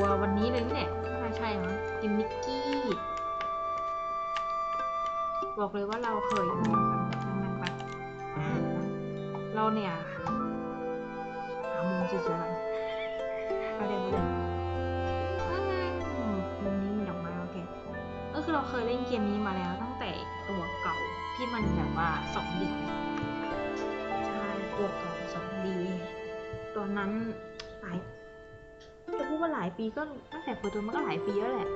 ตัววันนี้เลยนี่แหละไม่ใช่เหรอเกมนิกกี้ บอกเลยว่าเราเคยนั่งนั่งแบบเราเนี่ยหามุมสวยๆก่อาเดี๋ยวเดี๋ยวอืมมุมนี้มีดอกไม้โอเค ก็คือเราเคยเล่นเกมนี้มาแล้วตั้งแต่ตัวเก่าที่มันแบบว่าสองดีใช่ตัวเก่าสองดีตอนนั้นาหลายปีก็ตั้งแต่เปิดตัวมันก็หลายปีแล้วแหละ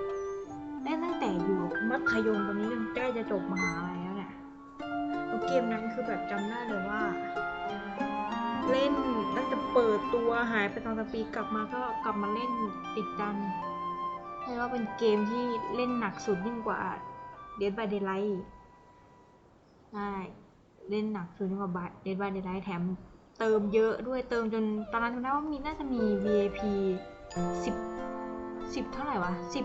เล่นตั้งแต่อยู่มัธยมตอนนี้ยังใกล้จะจบมหาลัยแล้วเนี่ยแล้วเกมนั้นคือแบบจำได้เลยว่า เล่นตั้งแต่เปิดตัวหายไปตอนปีกลับมาก็กลับมาเล่นติดกันเรียกว่าเป็นเกมที่เล่นหนักสุดยิ่งกว่า Dead by Daylight ใช่เล่นหนักสุดยิ่งกว่า Dead by Daylight แถมเติมเยอะด้วยเติมจนตอนนั้นจำได้ว่ามีน่าจะมี VIP 10 10เท่าไหร่วะ10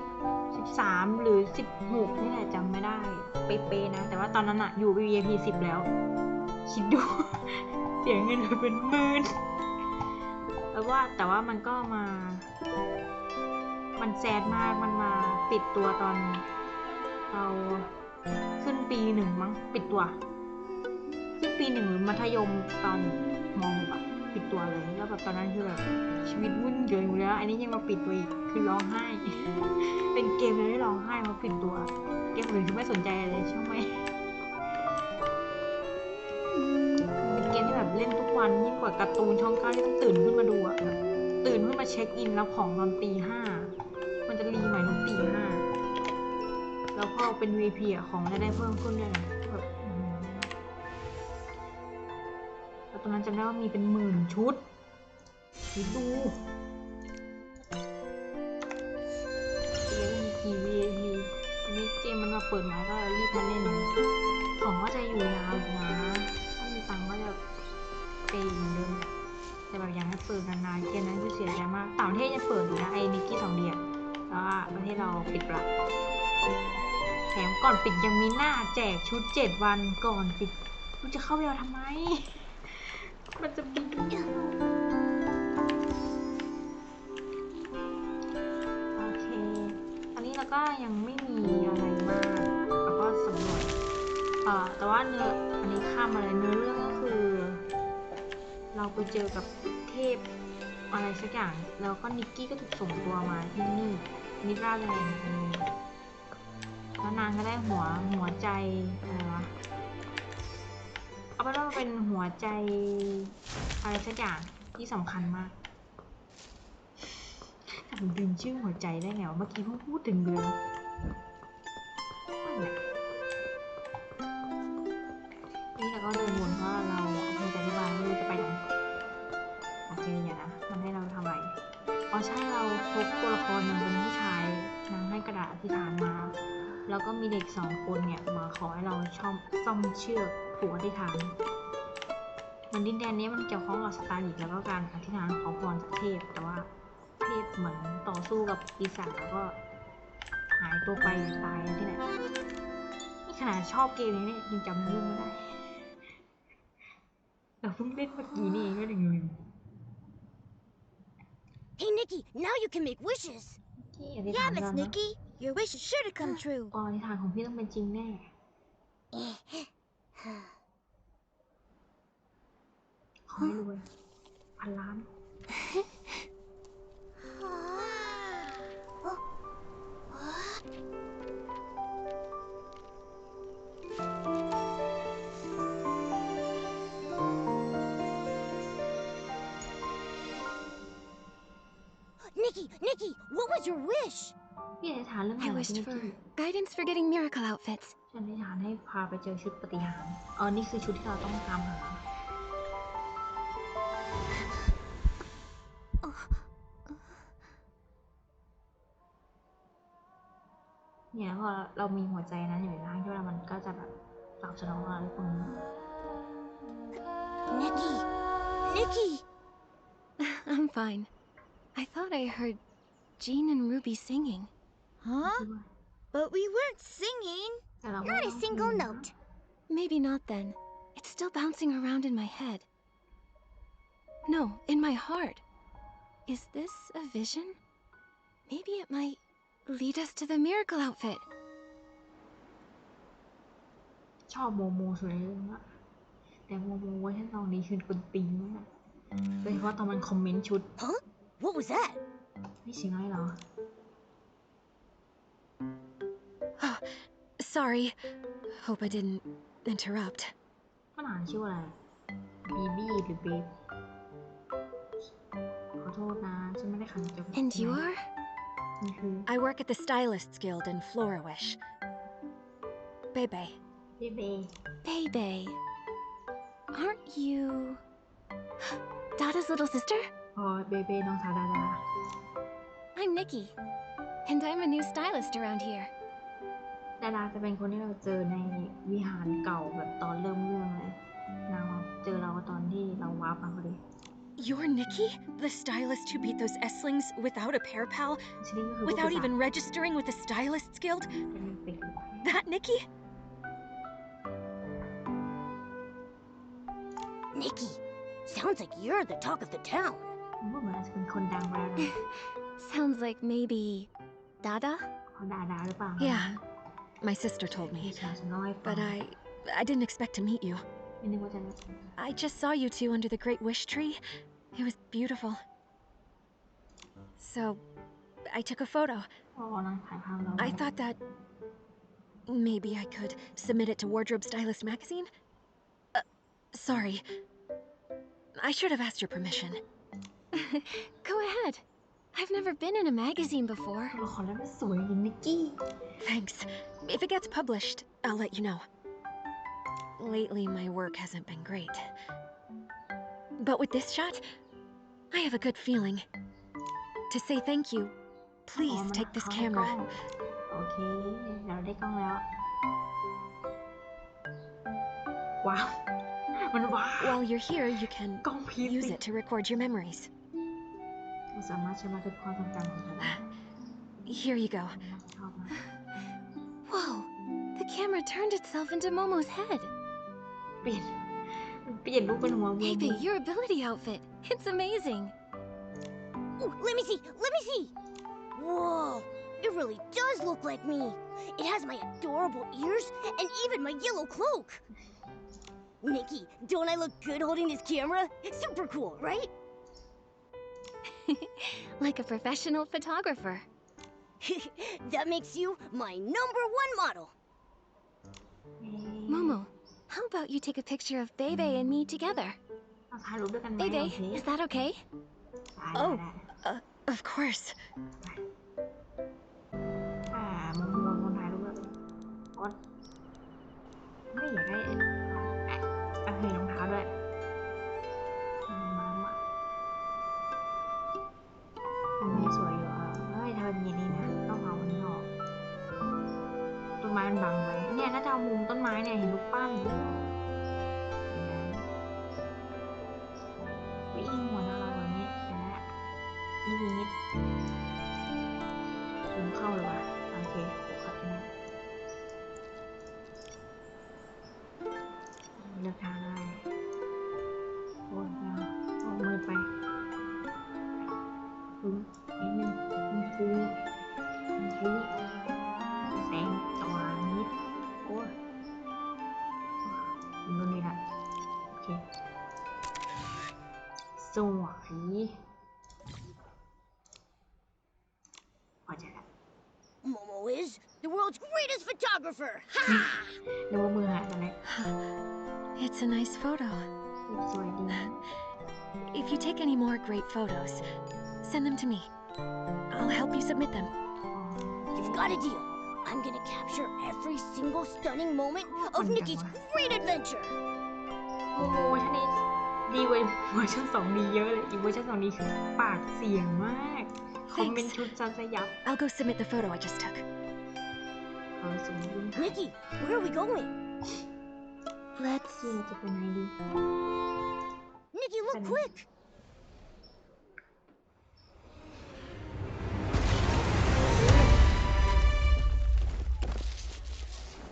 13หรือ16นี่แหละจำไม่ได้ เป๊ะๆนะ แต่ว่าตอนนั้นอะอยู่ VIP 10แล้ว คิดดู เสียเงินไปเป็นหมื่นแล้วว่าแต่ว่ามันก็มา มันแซดมากมันมาปิดตัวตอนเราขึ้นปีหนึ่งมั้งปิดตัว ขึ้นปีหนึ่งหรือมัธยมตอนมหกอะ ปิดตัวเลยแล้วแบบตอนนั้นคือแบบชีวิตวุ่นเกินอยู่แล้ว อันนี้ยังมาปิดตัวอีกคือร้องไห้ เป็นเกมเลยที่ร้องไห้เพราะปิดตัว เกมอื่นคือไม่สนใจเลยใช่ไหมเป็นเกมที่แบบเล่นทุกวันยิ่งกว่าการ์ตูนช่องเก้าที่ต้องตื่นขึ้นมาดูอะตื่นขึ้นมาเช็คอินแล้วของตอนตีห้ามันจะรีใหม่ตอนตีห้าแล้วพอเป็น VP อะของจะได้เพิ่มขึ้นด้วยนะ อนนั้นจำได้ว่ามีเป็นหมื่นชุดคิดดูเกมกี่ VP อันนี้เกมมันมาเปิดมาก็รีบมาเล่น ของก็จะอยู่ยาวนะ ถ้ามีตังก็จะเปเหมือนเดิมแต่แบบอยากให้เปิดนานๆเกมนั้นคือเสียใจมาก ต่างประเทศยังเปิดอยู่นะไอ้นิกกี้สองเดียแล้วว่าประเทศเราปิดปรับแถมก่อนปิดยังมีหน้าแจกชุดเจ็ดวันก่อนปิดกูจะเข้าไปเอาทำไม มันจะมีโอเคอันนี้เราก็ยังไม่มีอะไรมากเราก็สำรวจอ่อแต่ว่าเนื้อ อันนี้ข้ามมาเลยเนื้อเรื่องก็คือ เราไปเจอกับเทพอะไรสักอย่าง แล้วก็นิกกี้ก็ถูกส่งตัวมาที่นี่นิราแลนด์อืมแล้วนางก็ได้หัวหัวใจอะไรวะ เอาเป็นว่าเป็นหัวใจอะไรสักอย่างที่สำคัญมากแต่ผมลืมชื่อหัวใจได้ไงวะเมื่อกี้เพิ่งพูดถึงเลย ก็มีเด็กสองคนเนี่ยมาขอให้เราช่อมซ่อมเชือกผูกอธิษฐานเหมือนดินแดนนี้มันเกี่ยวข้องกับสตาร์ลิกแล้วก็การอธิษฐานขอพรจากเทพ แต่ว่าเทพเหมือนต่อสู้กับปีศาจแล้วก็หายตัวไปตายที่ไหนนี่ขนาดชอบเกมนี้เนี่ยยังจำเรื่องไม่ได้เราเพิ่งเล่นเมื่อกี้นี่เองก็เลยลืม Hey, Nikki, now you can make wishes. ที่อธิษ Yeah, ฐาน Miss ก่อนนะ Nikki, your wish is sure to come true. อ๋ออธิษฐานของพี่ต้องเป็นจริงแน่ ขอให้รวยพันล้าน Nikki, Nikki, what was your wish? พี่อธิษฐานเรื่องอะไร I พี่ wished นิก for กี้ guidance for getting miracle outfits. ฉันอธิษฐานให้พาไปเจอชุดปฏิหารย์อ๋อนี่คือชุดที่เราต้องตามหาเนี่ยพอเรามีหัวใจนั้นอยู่ในร่างที่ว่ามันก็จะแบบตอบสนองอะไรพวกนี้ Nikki, Nikki. I'm fine. I thought I heard Jean and Ruby singing. Huh? But we weren't singing. แต่เราไม่ Not ต้ a อง single คุยนะ note. Maybe not then. It's still bouncing around in my head. No, in my heart. Is this a vision? Maybe it might lead us to the miracle outfit. ชอบโมโมสุดในเรื่องอะแต่โมโมเวอร์ชันสองนี้คือกวนตีนมากโดยเฉพาะตอนมันคอมเมนต์ชุด Huh? What was that? นี่เสียงอะไรเหรอ Oh, sorry. Hope I didn't interrupt. มันอ่านชื่ออะไรบีบี้หรือเบฟขอโทษนะ ฉันไม่ได้ขันจมูก And you are? นี่คือ I work at the Stylists Guild in Florawish. Bebe. เบเบ Bebe. Aren't you. Dada's little sister? พอเบเบน้องสาวดาดา I'm Nikki. And I'm a new stylist around here. ดาดาจะเป็นคนที่เราเจอในวิหารเก่าแบบตอนเริ่มเรื่องเลย นางมาเจอเราตอนที่เราวาร์ปมาพอดี You're Nikki? The stylist who beat those S-lings without a pair pal? ชนิดก็คือผู้ Without ปีศาจ even registering with the Stylists Guild? เป็นเป็น That Nikki? Nikki, sounds like you're the talk of the town. ผมว่าเหมือนอาจจะเป็นคนดังไปแล้วนะ Sounds like maybe. Dada? Yeah. My sister told me. But I... I didn't expect to meet you. I just saw you two under the Great Wish Tree. It was beautiful. So, I took a photo. I thought that... Maybe I could submit it to Wardrobe Stylist magazine? Uh, sorry. I should have asked your permission. Go ahead. I've never been in a magazine before. Thanks. If it gets published, I'll let you know. Lately, my work hasn't been great. But with this shot, I have a good feeling. To say thank you, please take this camera. Okay. Wow. While you're here, you can use it to record your memories. เราสามารถใช้บันทึกความทรงจำของเราได้ Here you go. ชอบมาก Whoa! The camera turned itself into Momo's head. เปลี่ยนเปลี่ยนรูปเป็นหัววัว Baby, your ability outfit. It's amazing. Ooh, let me see, let me see. Whoa, it really does look like me. It has my adorable ears and even my yellow cloak. Nikki, don't I look good holding this camera? Super cool, right? like a professional photographer. that makes you my number one model. Momo, how about you take a picture of Bebe and me together? Bebe, is that okay? Oh, uh, of course. Ah, สวยพอใจละ Momo is the world's greatest photographer. Ha! นึกว่ามือหายไปไหน It's a nice photo. สวยดี If you take any more great photos, send them to me. I'll help you submit them. You've got a deal. I'm gonna capture every single stunning moment of Nikki's great adventure. โมโมเวอร์ชันนี้ ดีกว่าเวอร์ชันสองดีเยอะเลย อีกเวอร์ชันสองนี้คือปากเสียงมาก คอมเมนต์ชุดจำสยับ I'll go submit the photo I just took. เออสมบูรณ์ Nikki, where are we going? Let's. ที่จะเป็นไงดี Nikki, look Finish. quick.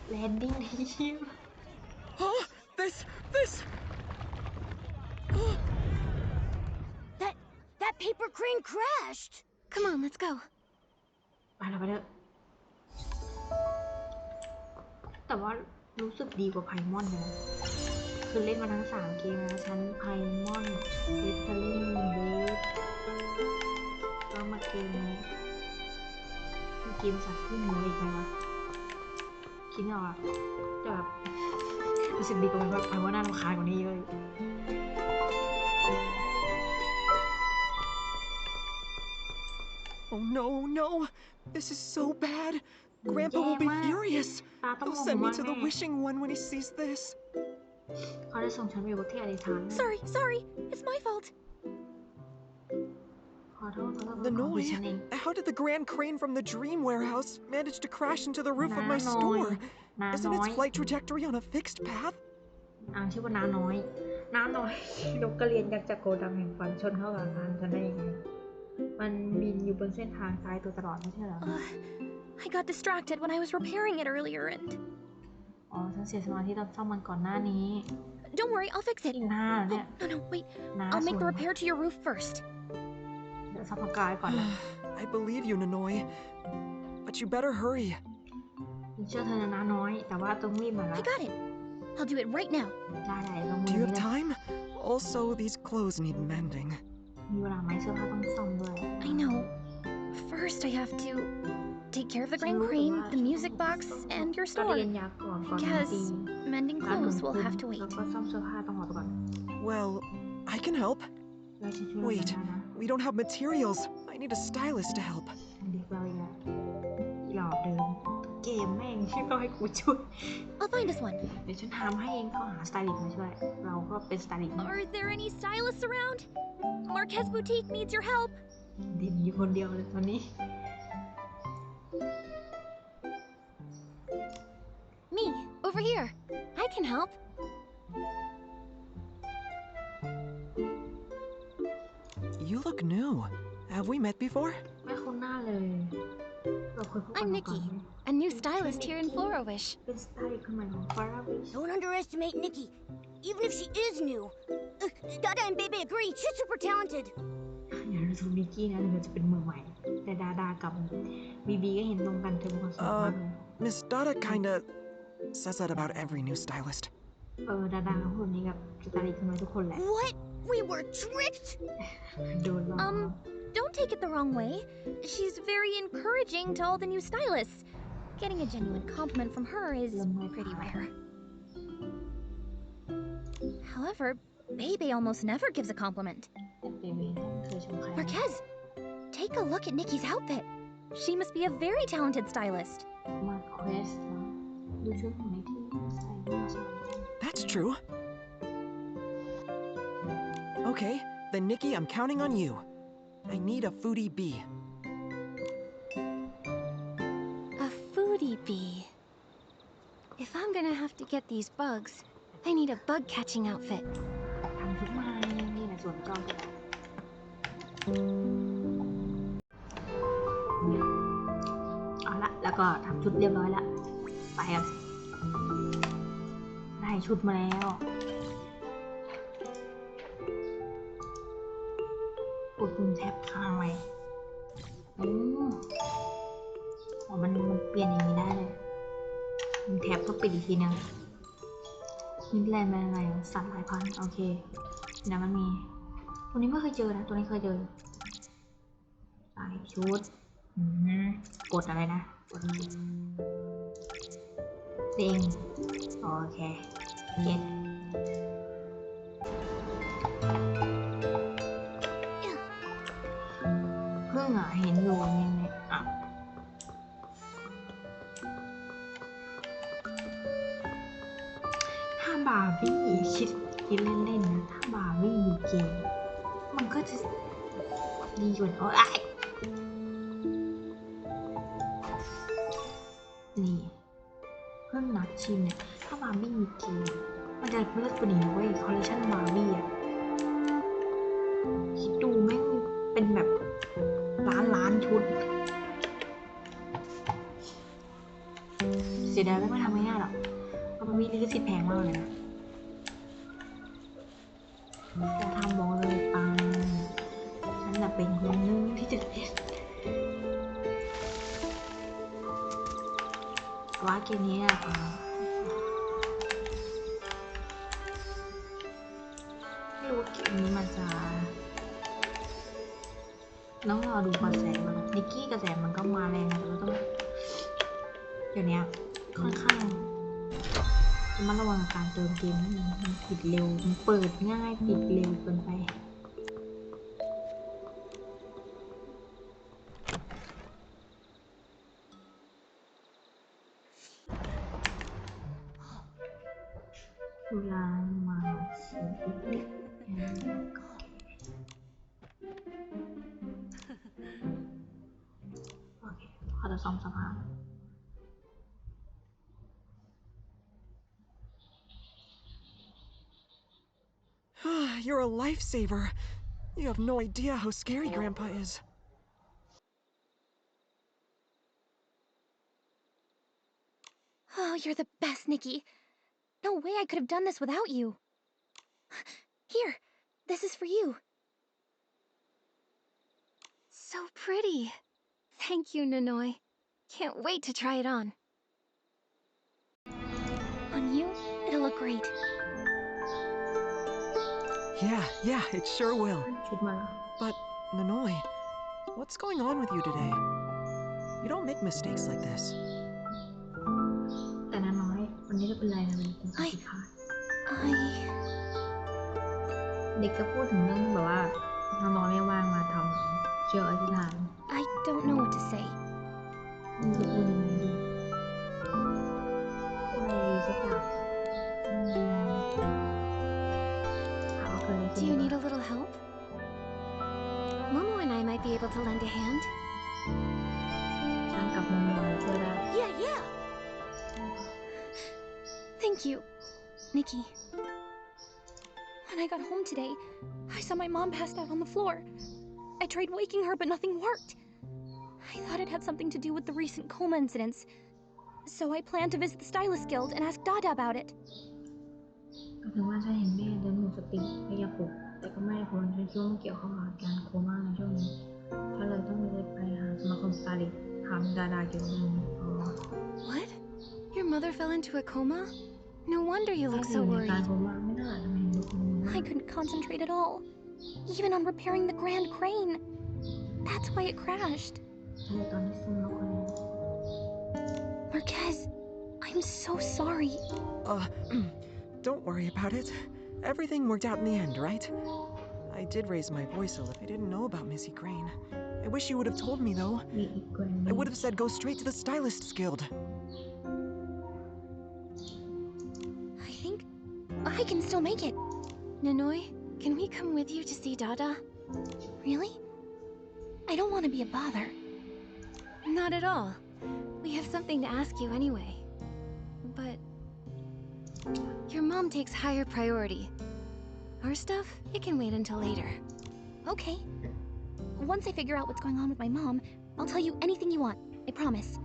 แลนดิ้งทีม Oh, this, this. paper crane crashed. Come on, let's go. ไปแล้วไปเถอะแต่ว่ารู้สึกดีกว่าไพมอนนะคือเล่นมาทั้งสามเกมแล้วชั้นไพมอนเวทเทอรี่เวฟก็มาเกมนี้มีเกมสัตว์ขึ้นมืออีกไหมวะคิดไม่ออกอะแต่แบบรู้สึกดีกว่าไพมอนน่ารำคาญกว่านี้เยอะ Oh no, no! This is so bad! Grandpa will be Yeah, ma. furious! ตาต้อง He'll มอง send me ว่า to the แม่ wishing one when he sees this. เขาจะส่งฉันไปอยู่ประเทศอธิษฐาน Sorry, sorry. It's my fault. ขอโทษขอโทษขอโทษผิด Nanoi, ฉันเอง how did the grand crane from the dream warehouse manage to crash into the roof of my Nanoi. store? น้า Isn't น้อย its flight trajectory on a fixed path? อ่างชื่อว่าน้าน้อย น้าน้อย นกกระเรียนยักษ์จากโกดังแห่งฝันชนเข้ากับอาคารฉันได้ยังไง มันบินอยู่บนเส้นทางซ้ายตัวตลอดไม่ใช่เหรอ Ugh, I got distracted when I was repairing it earlier, and อ๋อ ฉันเสียสมาธิตอนซ่อมมันก่อนหน้านี้ don't worry, I'll fix it. อีกหน้าเนี่ย No, no, wait. น้า I'll ส make ว the ย repair to your roof first. เดี๋ยวซับปากกายก่อนนะ I believe you, Nanoi. But you better hurry. ฉันเชื่อเธอนะน้าน้อย แต่ว่าต้องรีบหน่อยละ I got it. I'll do it right now. ได้ได้ลงมื Do อ you นี้ have เลย time? Also, these clothes need mending. มีเวลาไหมเสื้อผ้าต้องซ่อมด้วย I know. First, I have to take care of the ฉัน grand รู้แต่ crane, ว่า the music box, and your ก็ store. เรียนยาก่อนก่อน Because ตี mending ร้านหนุ clothes น will คุณ have to แล้ว wait. ก็ซ่อมเสื้อผ้าต้องรอไปก่อน Well, I can help. แล้วฉันช่วย Wait. เราได้นะ We don't have materials. I need a stylist to help. ดีกว่าอีกแล้วหลอกเดิมเกมแม่งที่ต้องให้กูช่วย I'll find us one. เดี๋ยวฉันทำให้เองเขาหาสไตลิสต์มาช่วย เราก็เป็นสไตลิสต์ Are there any stylists around? Marquez Boutique needs your help. เด่นอยู่คนเดียวเลยวันนี้ Me, over here. I can help. You look new. Have we met before? ไม่คุ้นหน้าเลย เราเคยพบกัน I'm มาก่อน Nikki, ไหม a new stylist here in Florowish. เป็นสไตลิสต์คนใหม่ของฟาราวิช Don't underestimate Nikki. Even if she is new. Uh, Dada and Bebe agree, she's super talented. อย่าดูถูกนิกกี้นะเธอจะเป็นมือใหม่ แต่ดาดากับบีบีก็เห็นตรงกันเธอเป็นคนสวยมากเลย Miss Dada kinda says that about every new stylist. เออดาดาเขาพูดแบบนี้กับสไตลิสต์คนใหม่ทุกคนแหละ What? We were tricked? โดนหลอก Um, don't take it the wrong way. She's very encouraging to all the new stylists. Getting a genuine compliment from her is pretty rare. However, Bebe almost never gives a compliment. Marquez, take a look at Nikki's outfit. She must be a very talented stylist. That's true. Okay, then Nikki, I'm counting on you. I need a foodie bee. A foodie bee? If I'm gonna have to get these bugs, I need a bug catching outfit. ทำชุดมานี่แหละส่วนจอมเอาละแล้วก็ทำชุดเรียบร้อยละไปกันได้ชุดมาแล้วกดปุ่มแท็บค้างไว้อืมอ๋อมันมันเปลี่ยนอย่างนี้ได้เลยปุ่มแท็บก็ปิดอีกทีนึง มิดแลนด์เป็นอะไรสัตว์หลายพันโอเคเดี๋ยวมันมี ตัวนี้ไม่เคยเจอนะ ตัวนี้เคยเจอใส่ชุดอืมกดอะไรนะกดเพลงโอเคเก็ตเพิ่งอะเห็นอยู่ยัง บาร์บี้คิดคิดเล่นๆนะถ้าบาร์บี้มีเกมมันก็จะดีกว่าโอ้ยนี่เพิ่งนัดชิมเนี่ยถ้าบาร์บี้มีเกมมันจะเลิศกว่านี้เว้ยคอลเลคชันบาร์บี้อะคิดดูแม่งเป็นแบบล้านล้านชุด เสียดายไม่มา สิทธิ์แพงมากเลยนะจะทำบอกเลยปังฉันน่ะเป็นคนนึงที่จะเล่นว่าเกมนี้เนี่ยอ่าไม่รู้ว่าเกมนี้มันจะต้องรอดูกระแสมันนิกกี้กระแสมันก็มาแรงนะแต่เราต้องเดี๋ยวนี้ค่อนข้าง ระมัดระวังการเติมเกมนิดนึงมันปิดเร็ว มันเปิดง่ายปิดเร็วเกินไปสุรางมาสีอิกโอเคเขาจะซ่อมสภาพ a lifesaver. You have no idea how scary Grandpa is. Oh, you're the best, Nikki. No way I could have done this without you. Here, this is for you. So pretty. Thank you, Nanoi. Can't wait to try it on. On you, it'll look great. Yeah, yeah, it sure will. ชุดมาแล้ว But, Nanoi, what's going on with you today? You don't make mistakes like this. แต่น้าน้อย วันนี้จะเป็นไรนะมันเป็นข้อผิดพลาด I. เด็กก็พูดถึงเรื่องแบบว่าน้าน้อยไม่ว่างมาทำเชื่ออธิษฐาน I don't know what to say. มั little help? Momo and I might be able to lend a hand. ฉันกับมุมมองช่วยได้ Yeah, yeah. Thank you, Nikki. When I got home today, I saw my mom passed out on the floor. I tried waking her, but nothing worked. I thought it had something to do with the recent coma incidents. So I planned to visit the Stylist Guild and ask Dada about it. ก็ถึงว่าฉันเห็นแม่เดินหมดสติพยายามปลุก แต่ก็ไม่ได้ผลฉันคิดว่ามันเกี่ยวข้องกับการโคม่าในช่วงนี้ฉันเลยต้องไปไปหาสมาคมสตาริถามดาดาเกี่ยวกับเรื่องนี้อ๋อ What? Your mother fell into a coma? No wonder you ถ้า look อยู่ so ในการ worried. โคม่าไม่น่าทำไมดูโคม่า I couldn't concentrate at all, even on repairing the Grand Crane. That's why it crashed. ฉันเลยตอนที่ซุ่มแล้วคนนี้ Marquez, I'm so sorry. Uh, don't worry about it. everything worked out in the end, right? I did raise my voice a little. I didn't know about Missy Crane. I wish you would have told me, though. I would have said go straight to the Stylists Guild. I think I can still make it. Nanoi, can we come with you to see Dada? Really? I don't want to be a bother. Not at all. We have something to ask you anyway. But... Your mom takes higher priority. Our stuff, it can wait until later. Okay. Once I figure out what's going on with my mom, I'll tell you anything you want. I promise.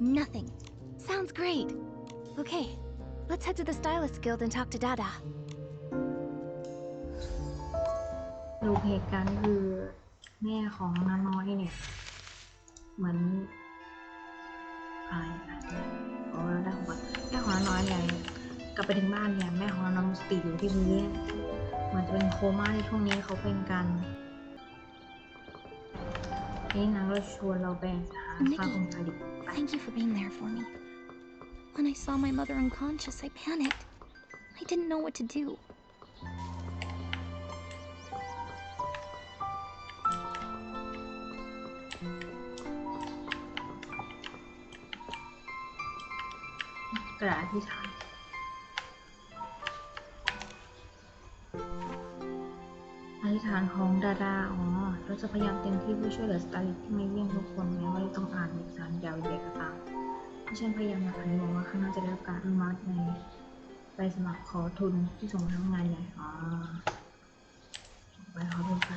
Nothing. Sounds great. Okay, let's head to the Stylist Guild and talk to Dada. ดูเหตุการณ์คือแม่ของน้าน้อยเนี่ย เหมือนอะไรนะขอได้ของก่อนแม่ของน้าน้อยเนี่ย กลับไปถึงบ้านเนี่ยแม่ของน้าน้อยหมดสติอยู่ที่พื้นเหมือนจะเป็นโคม่าในช่วงนี้เขาเป็นกันนี่นางก็ชวนเราไปหาฟาคงซาดิ Thank you for being there for me. When I saw my mother unconscious, I panicked. I didn't know what to do. กระดาษที่ฐา ฐานของดาดา อ๋อ เราจะพยายามเต็มที่เพื่อช่วยเหลือสตาลิสที่มาเยี่ยมทุกคนแม้ว่าจะต้องอ่านเอกสารยาวเหยียดก็ตามที่ฉันพยายามอยากอธิบอกว่าข้างหน้าจะได้รับการอนุมัติในใบสมัครขอทุนที่ส่งทำงานใหญ่ อ๋อไปขอทุนไป